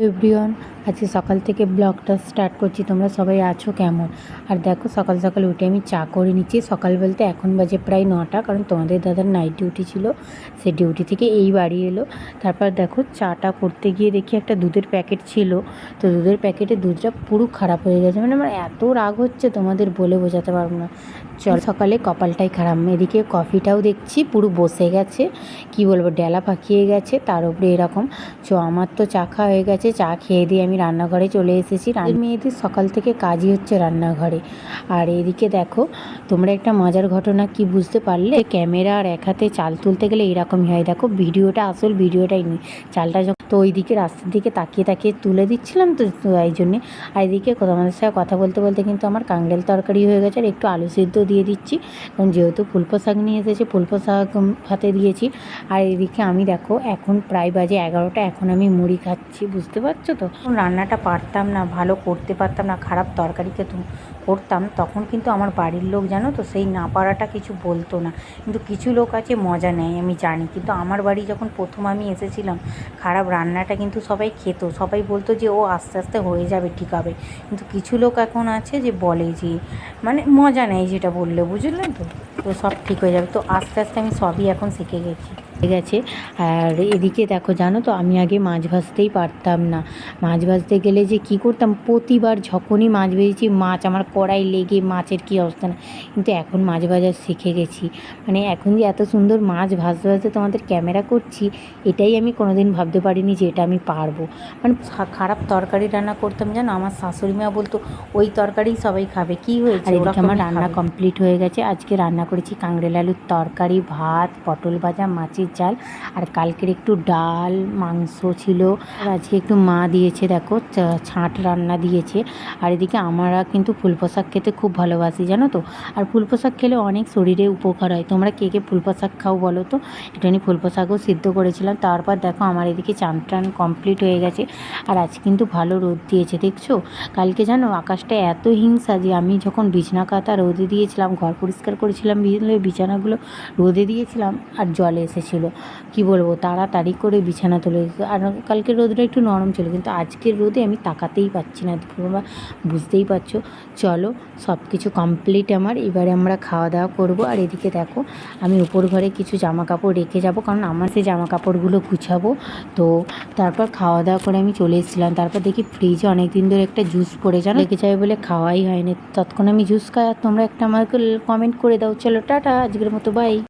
Everyone আজকে সকাল থেকে ব্লগটা স্টার্ট করছি। তোমরা সবাই আছো কেমন? আর দেখো, সকাল সকাল উঠে আমি চা করে নিচ্ছি। সকাল বলতে এখন বাজে প্রায় নটা, কারণ তোমাদের দাদার নাইট ডিউটি ছিল। সে ডিউটি থেকে এই বাড়ি এলো। তারপর দেখো, চাটা করতে গিয়ে দেখি একটা দুধের প্যাকেট ছিল। তো দুধের প্যাকেটে দুধটা পুরো খারাপ হয়ে গেছে। মানে আমার এত রাগ হচ্ছে তোমাদের বলে বোঝাতে পারব না। চল সকালে কপালটাই খারাপ। এদিকে কফিটাও দেখছি, পুরো বসে গেছে। কি বলব, ডেলা পাকিয়ে গেছে, তার উপরে এরকম। চো, আমার তো চা খাওয়া হয়ে গেছে, চা খেয়ে দিয়ে আমি রান্নাঘরে চলে এসেছি। মেয়েদের সকাল থেকে কাজই হচ্ছে রান্নাঘরে। আর এদিকে দেখো, তোমরা একটা মজার ঘটনা কি বুঝতে পারলে? ক্যামেরা আর এক হাতে চাল তুলতে গেলে এরকমই হয়। দেখো, ভিডিওটা আসল ভিডিওটাই নেই। চালটা যখন তো ওইদিকে রাস্তার দিকে তাকিয়ে তাকিয়ে তুলে দিচ্ছিলাম তো এই জন্যে। আর এদিকে তোমাদের সাথে কথা বলতে বলতে কিন্তু আমার কাঙ্গেল তরকারি হয়ে গেছে, আর একটু আলু সিদ্ধ দিয়ে দিচ্ছি। কারণ যেহেতু ফুলকো শাক নিয়ে এসেছে, ফুলকো শাক ভাতে দিয়েছি। আর এদিকে আমি দেখো, এখন প্রায় বাজে এগারোটা, এখন আমি মুড়ি খাচ্ছি, বুঝতে পারছ তো? রান্নাটা পারতাম না, ভালো করতে পারতাম না, খারাপ তরকারিকে করতাম, তখন কিন্তু আমার বাড়ির লোক, জানো তো, সেই না পারাটা কিছু বলতো না। কিন্তু কিছু লোক আছে, মজা নেয়, আমি জানি। কিন্তু আমার বাড়ি যখন প্রথম আমি এসেছিলাম, খারাপ রান্নাটা কিন্তু সবাই খেত। সবাই বলতো যে, ও আস্তে আস্তে হয়ে যাবে, ঠিক হবে। কিন্তু কিছু লোক এখন আছে যে, বলে যে মানে মজা নেয় যেটা বললে বুঝলেন তো? তো সব ঠিক হয়ে যাবে। তো আস্তে আস্তে আমি সবই এখন শিখে গেছি। আছে আর এদিকে দেখো জানো তো আমি আগে মাছ ভাজতেই পারতাম না। মাছ ভাজতে গেলে যে কি করতাম প্রতিবার যখনই মাছ ভেজেছি মাছ আমার কড়াই লেগে মাছের কী অবস্থা না। কিন্তু এখন মাছ ভাজা শিখে গেছি। মানে এখন যে এত সুন্দর মাছ ভাজতে ভাজতে তোমাদের ক্যামেরা করছি এটাই আমি কোনোদিন ভাবতে পারিনি যে এটা আমি পারব। মানে খারাপ তরকারি রান্না করতাম জানো আমার শাশুড়ি মা বলতো ওই তরকারি সবাই খাবে। কি হয়েছে? আর আমার রান্না কমপ্লিট হয়ে গেছে। আজকে রান্না করেছি কাংড়েল আলুর তরকারি ভাত পটল ভাজা মাছের ঝাল আর কালকের একটু ডাল, মাংস ছিল। আজকে একটু মা দিয়েছে, দেখো ছাঁট রান্না দিয়েছে। আর এদিকে আমরা কিন্তু ফুলকো শাক খেতে খুব ভালোবাসি, জানো তো? আর ফুলকো শাক খেলে অনেক শরীরে উপকার হয়। তোমরা কে কে ফুলকো শাক খাও বলো তো? একটুখানি ফুলকো শাকও সিদ্ধ করেছিলাম। তারপর দেখো, আমার এদিকে চান টান কমপ্লিট হয়ে গেছে। আর আজ কিন্তু ভালো রোদ দিয়েছে, দেখছ? কালকে জানো, আকাশটা এত হিংসা যে আমি যখন বিছনা কাতা রোদে দিয়েছিলাম, ঘর পরিষ্কার করেছিলাম বিছানা- বিছানাগুলো রোদে দিয়েছিলাম, আর জলে এসেছিল। কি বলব, তাড়াতাড়ি করে বিছানা তুলে আর কালকে রোদটা একটু নরম ছিল, কিন্তু আজকের রোদে আমি তাকাতেই পাচ্ছি না। তোমরা বুঝতেই পারছ। চলো সব কিছু কমপ্লিট আমার। এবারে আমরা খাওয়া দাওয়া করব। আর এদিকে দেখো, আমি উপর ঘরে কিছু জামা কাপড় রেখে যাব, কারণ আমার সেই জামা কাপড়গুলো গুছাবো। তো তারপর খাওয়া দাওয়া করে আমি চলে এসেছিলাম। তারপর দেখি ফ্রিজে অনেক দিন ধরে একটা জুস পড়ে, জানো? রেখে যাবে বলে খাওয়াই হয়নি। তৎক্ষণ আমি জুস খাই, আর তোমরা একটা আমাকে কমেন্ট করে দাও। চলো, টাটা। আজকের মতো বাই